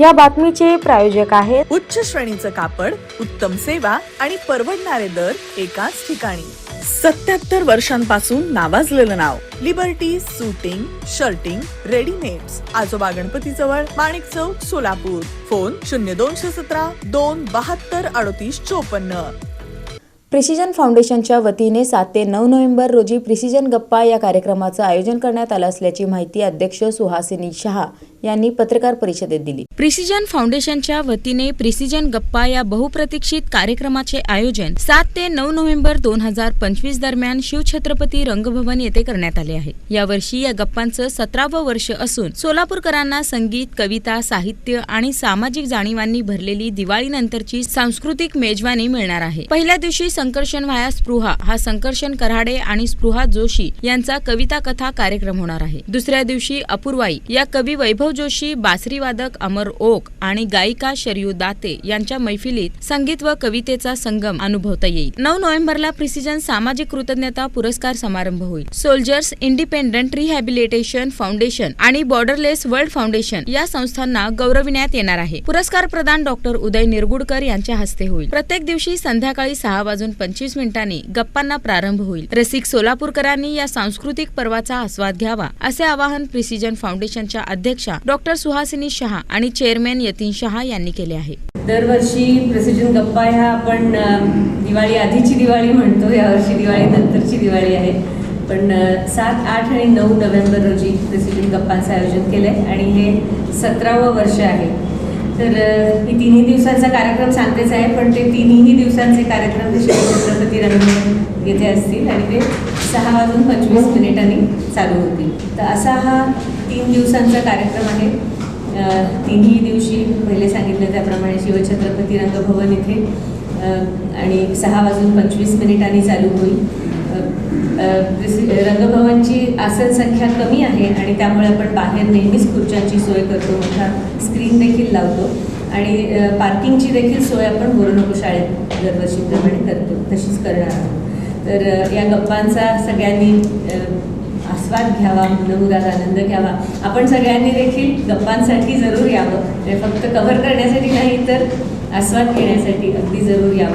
या बातमीचे प्रायोजक आहेत उच्च श्रेणीचं कापड उत्तम सेवा आणि परवडणारे दर एकाच ठिकाणी. सत्याहत्तर वर्षांपासून नावाजलेलं नाव लिबर्टी सुटिंग शर्टिंग रेडीमेड्स आजोबा गणपती जवळ माणिक चौक सोलापूर. फोन शून्य दोनशे सतरा दोन बहात्तर अडतीस चोपन्न. प्रिसिजन फाउंडेशनच्या वतीने सात ते नऊ नोव्हेंबर रोजी प्रिसिजन गप्पा या कार्यक्रमाचं आयोजन करण्यात आलं असल्याची माहिती अध्यक्ष सुहासिनी शहा यांनी पत्रकार परिषदेत दिली. प्रिसिजन फाउंडेशनच्या वतीने प्रिसिजन गप्पा या बहुप्रतीक्षित कार्यक्रमाचे आयोजन सात ते नऊ नोव्हेंबर दोन हजार पंचवीस दरम्यान शिवछत्रपती रंगभवन येथे करण्यात आले आहे. यावर्षी या गप्पांचं सतरावं वर्ष असून सोलापूरकरांना संगीत कविता साहित्य आणि सामाजिक जाणीवांनी भरलेली दिवाळीनंतरची सांस्कृतिक मेजवानी मिळणार आहे. पहिल्या दिवशी संकर्षण व्हाया स्पृहा हा संकर्षण कराडे आणि स्पृहा जोशी यांचा कविता कथा कार्यक्रम होणार आहे. दुसऱ्या दिवशी अपूर्वाई या कवी वैभव जोशी बासरीवादक अमर ओक आणि गायिका शरयू दाते यांच्या मैफिलीत संगीत व कवितेचा संगम अनुभवता येईल. नऊ नोव्हेंबरला प्रिसिजन सामाजिक कृतज्ञता पुरस्कार समारंभ होईल. सोल्जर्स इंडिपेंडंट रिहॅबिलिटेशन फाउंडेशन आणि बॉर्डरलेस वर्ल्ड फाउंडेशन या संस्थांना गौरविण्यात येणार आहे. पुरस्कार प्रदान डॉक्टर उदय निरगुडकर यांच्या हस्ते होईल. प्रत्येक दिवशी संध्याकाळी सहा वाजून पंचवीस मिनिटांनी गप्पांना प्रारंभ होईल. रसिक सोलापूरकरांनी या सांस्कृतिक पर्वाचा आस्वाद घ्यावा असे आवाहन प्रिसिजन फाउंडेशनच्या अध्यक्षा डॉक्टर सुहासिनी शहा आणि चेअरमॅन यतीन शहा यांनी केले आहे. दरवर्षी प्रेसिडेंट गप्पा ह्या आपण दिवाळी आधीची दिवाळी म्हणतो यावर्षी दिवाळी नंतरची दिवाळी आहे. पण सात आठ आणि नऊ नोव्हेंबर रोजी प्रेसिडेंट गप्पांचं आयोजन केलं आहे आणि हे सतरावं वर्ष आहे. तर अ, ही तिन्ही दिवसांचा कार्यक्रम सांगतेच आहे पण ते तिन्ही दिवसांचे कार्यक्रम ते छत्रपती रंग येथे असतील आणि ते सहा वाजून पंचवीस मिनिटांनी चालू होतील. तर असा हा तीन दिवसांचा कार्यक्रम आहे. तिन्ही दिवशी पहिले सांगितलं त्याप्रमाणे शिवछत्रपती रंगभवन इथे आणि सहा वाजून पंचवीस मिनिटांनी चालू होईल. रंगभवनची आसन संख्या कमी आहे आणि त्यामुळे आपण बाहेर नेहमीच खुर्च्यांची सोय करतो मोठा स्क्रीन देखील लावतो. आणि पार्किंगची देखील सोय आपण बोरनको शाळेत दरवर्षीप्रमाणे करतो तशीच करणार आहोत. तर या गप्पांचा सगळ्यांनी आस्वाद घ्यावा मनमुराद आनंद घ्यावा. आपण सगळ्यांनी देखील गप्पांसाठी जरूर यावं. म्हणजे फक्त कव्हर करण्यासाठी नाही तर आस्वाद घेण्यासाठी अगदी जरूर यावं.